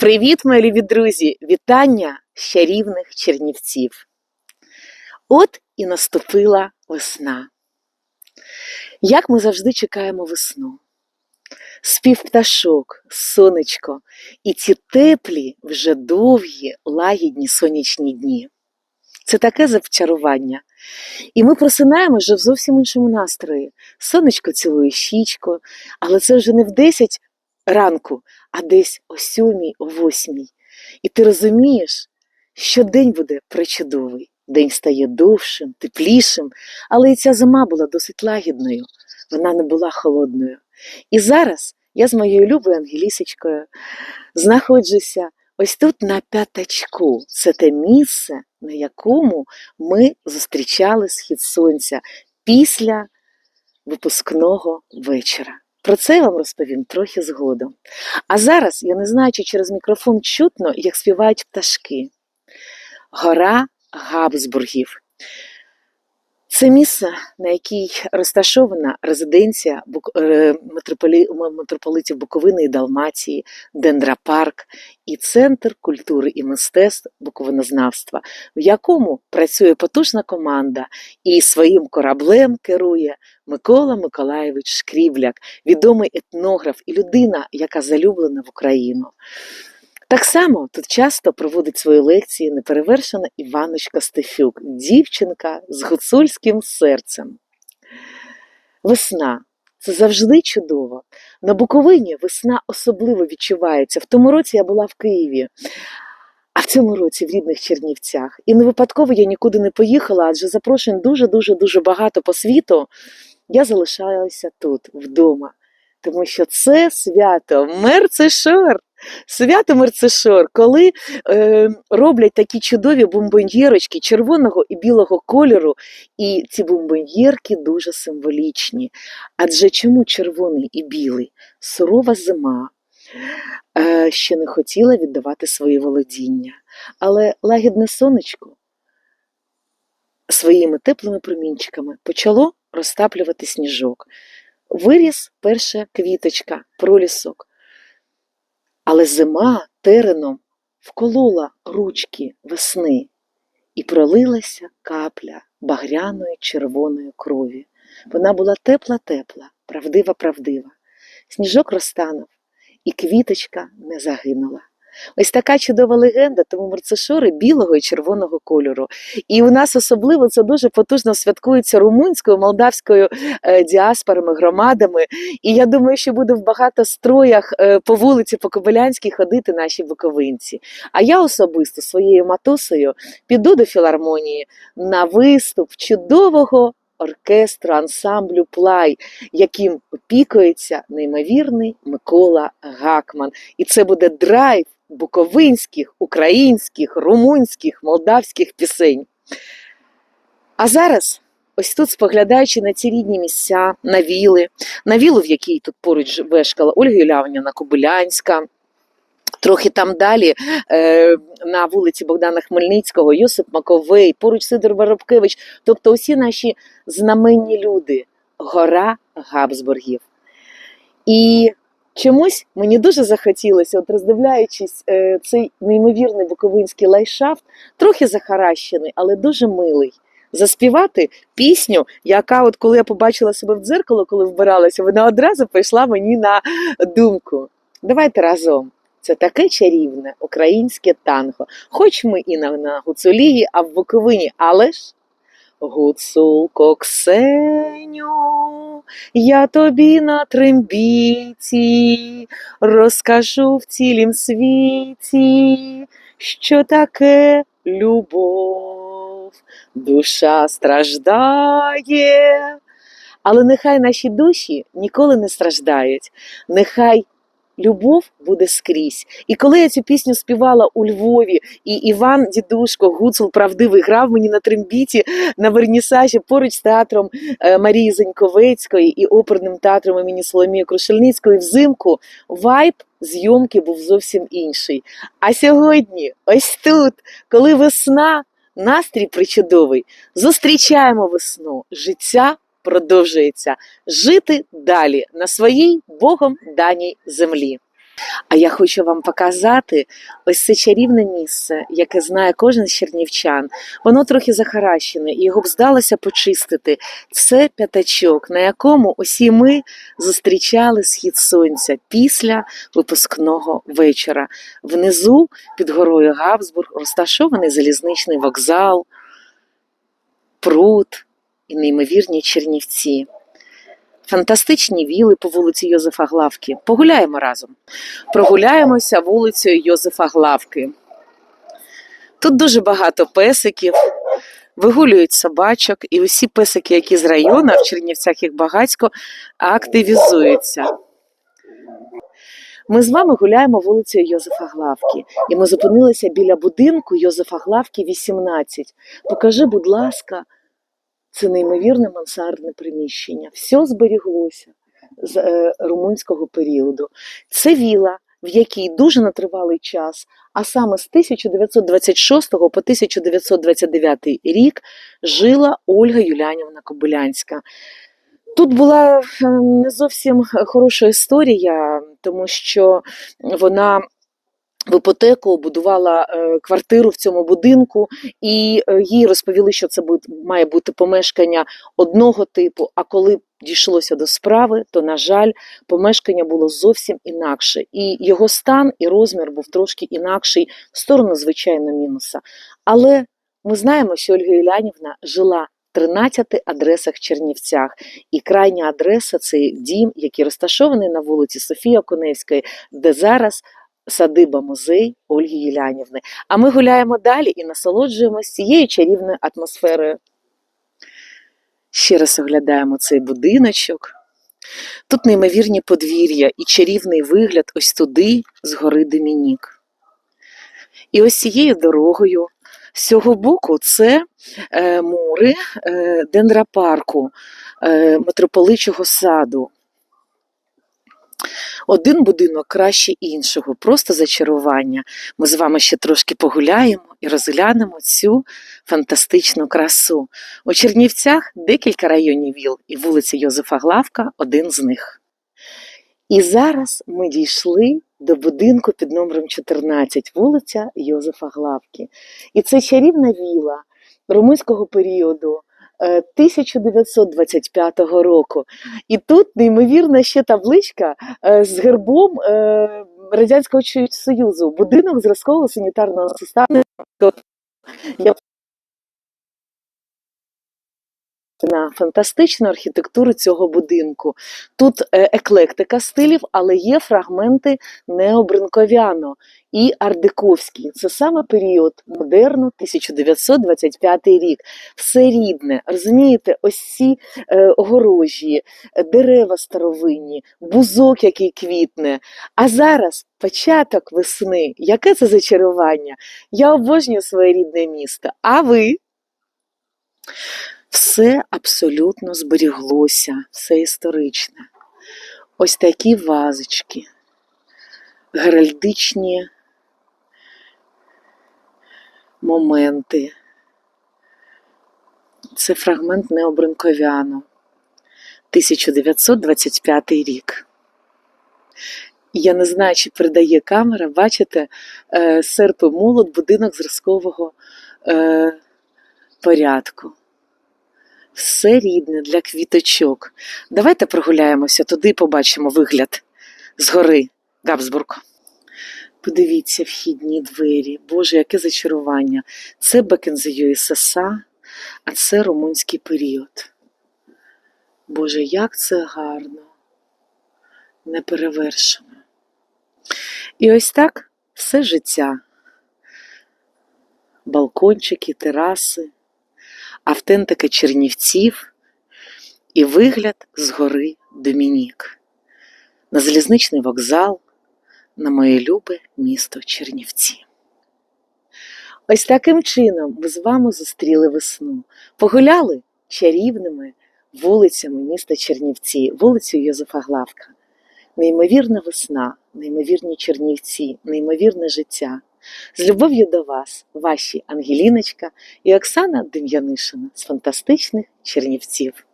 Привіт, мої любі друзі! Вітання з чарівних чернівців. От і наступила весна. Як ми завжди чекаємо весну. Спів пташок, сонечко і ці теплі, вже довгі, лагідні сонячні дні. Це таке зачарування. І ми просинаємо вже в зовсім іншому настрої. Сонечко цілує щічку, але це вже не в 10 ранку, а десь о сьомій, о восьмій. І ти розумієш, що день буде пречудовий. День стає довшим, теплішим, але і ця зима була досить лагідною, вона не була холодною. І зараз я з моєю любою Ангелісечкою знаходжуся ось тут на п'ятачку. Це те місце, на якому ми зустрічали схід сонця після випускного вечора. Про це я вам розповім трохи згодом. А зараз я не знаю, чи через мікрофон чутно, як співають пташки. Гора Габсбургів. Це місце, на якій розташована резиденція е, митрополитів Буковини і Далмації, Дендропарк і Центр культури і мистецтв Буковинознавства, в якому працює потужна команда і своїм кораблем керує Микола Миколаєвич Шкрібляк, відомий етнограф і людина, яка залюблена в Україну. Так само тут часто проводить свої лекції неперевершена Іваночка Стефюк, дівчинка з гуцульським серцем. Весна це завжди чудово. На Буковині весна особливо відчувається. В тому році я була в Києві, а в цьому році в рідних Чернівцях. І не випадково я нікуди не поїхала, адже запрошень дуже-дуже дуже багато по світу. Я залишалася тут, вдома, тому що це свято Мерцешор. Свято Мерцешор, коли е, роблять такі чудові бомбоньєрочки червоного і білого кольору, і ці бомбоньєрки дуже символічні. Адже чому червоний і білий? Сурова зима е, ще не хотіла віддавати свої володіння, але лагідне сонечко своїми теплими промінчиками почало розтаплювати сніжок. Виріс перша квіточка, пролісок. Але зима тереном вколола ручки весни і пролилася капля багряної червоної крові. Вона була тепла-тепла, правдива-правдива. Сніжок розтанув, і квіточка не загинула. Ось така чудова легенда, тому мерцешори білого і червоного кольору. І у нас особливо це дуже потужно святкується румунською, молдавською е, діаспорами, громадами. І я думаю, що буде в багато строях е, по вулиці по Кобилянській ходити наші буковинці. А я особисто своєю матусею піду до філармонії на виступ чудового оркестру ансамблю Плай, яким опікується неймовірний Микола Гакман. І це буде драйв буковинських, українських, румунських, молдавських пісень. А зараз. Ось тут, споглядаючи на ці рідні місця, на віли, на вілу, в якій тут поруч вешкала Ольга Юлявнівна Кобилянська, трохи там далі, е, на вулиці Богдана Хмельницького, Йосип Маковей, поруч Сидор Воробкевич, тобто усі наші знаменні люди, гора Габсбургів. І чомусь мені дуже захотілося, от роздивляючись е, цей неймовірний буковинський лайшафт, трохи захаращений, але дуже милий. Заспівати пісню, яка, от коли я побачила себе в дзеркало, коли вбиралася, вона одразу прийшла мені на думку. Давайте разом. Це таке чарівне українське танго. Хоч ми і на, на Гуцулії, а в Буковині, але ж Гуцулко Ксеню, я тобі на трембіті розкажу в цілім світі, що таке любов, душа страждає. Але нехай наші душі ніколи не страждають. Нехай любов буде скрізь. І коли я цю пісню співала у Львові, і Іван Дідушко, Гуцул правдивий, грав мені на трембіті на вернісажі поруч з театром е, Марії Заньковецької і оперним театром імені Соломії Крушельницької взимку, вайб зйомки був зовсім інший. А сьогодні, ось тут, коли весна, настрій причудовий, зустрічаємо весну, життя продовжується жити далі на своїй Богом даній землі. А я хочу вам показати ось це чарівне місце, яке знає кожен з чернівчан. Воно трохи захаращене, і його б здалося почистити. Це п'ятачок, на якому усі ми зустрічали схід сонця після випускного вечора. Внизу під горою Габсбург розташований залізничний вокзал, пруд і неймовірні Чернівці. Фантастичні віли по вулиці Йозефа Главки. Погуляємо разом. Прогуляємося вулицею Йозефа Главки. Тут дуже багато песиків, вигулюють собачок, і усі песики, які з району, в Чернівцях їх багатько, активізуються. Ми з вами гуляємо вулицею Йозефа Главки, і ми зупинилися біля будинку Йозефа Главки 18. Покажи, будь ласка, це неймовірне мансардне приміщення. Все зберіглося з е, румунського періоду. Це віла, в якій дуже на тривалий час, а саме з 1926 по 1929 рік жила Ольга Юлянівна Кобилянська. Тут була е, не зовсім хороша історія, тому що вона в іпотеку будувала е, квартиру в цьому будинку, і е, їй розповіли, що це має бути помешкання одного типу. А коли дійшлося до справи, то, на жаль, помешкання було зовсім інакше. І його стан і розмір був трошки інакший в сторону, звичайно, мінуса. Але ми знаємо, що Ольга Юлянівна жила. в 13 адресах в Чернівцях. І крайня адреса це дім, який розташований на вулиці Софія Коневської, де зараз садиба музей Ольги Юлянівни. А ми гуляємо далі і насолоджуємося цією чарівною атмосферою. Ще раз оглядаємо цей будиночок. Тут неймовірні подвір'я і чарівний вигляд ось туди, з гори Домінік. І ось цією дорогою, з цього боку, це е, мури е, дендрапарку, е, митрополичого саду. Один будинок краще іншого, просто зачарування. Ми з вами ще трошки погуляємо і розглянемо цю фантастичну красу. У Чернівцях декілька районів ВІЛ, і вулиця Йозефа Главка один з них. І зараз ми дійшли до будинку під номером 14, вулиця Йозефа Главки. І це чарівна віла румунського періоду. Е, 1925 року. І тут неймовірна ще табличка е, з гербом е, Радянського Союзу, будинок зразкового санітарного систему. Фантастичну архітектуру цього будинку. Тут е, еклектика стилів, але є фрагменти необринковяно і ардековські. Це саме період модерну, 1925 рік. Все рідне. Розумієте, ось ці е, огорожі, дерева старовинні, бузок, який квітне. А зараз початок весни. Яке це зачарування? Я обожнюю своє рідне місто. А ви? Все абсолютно зберіглося, все історичне. Ось такі вазочки, геральдичні моменти. Це фрагмент необринковяну, 1925 рік. Я не знаю, чи передає камера, бачите, е, серп і молот, будинок зразкового е, порядку. Все рідне для квіточок. Давайте прогуляємося туди побачимо вигляд згори Габсбург. Подивіться вхідні двері. Боже, яке зачарування. Це Бекензею ССА, а це румунський період. Боже, як це гарно, неперевершено. І ось так все життя. Балкончики, тераси, автентика Чернівців і вигляд з гори Домінік. На залізничний вокзал, на моє любе місто Чернівці. Ось таким чином ми з вами зустріли весну. Погуляли чарівними вулицями міста Чернівці, вулицю Йозефа Главка. Неймовірна весна, неймовірні Чернівці, неймовірне життя. З любов'ю до вас, ваші Ангеліночка і Оксана Дем'янишина з фантастичних Чернівців.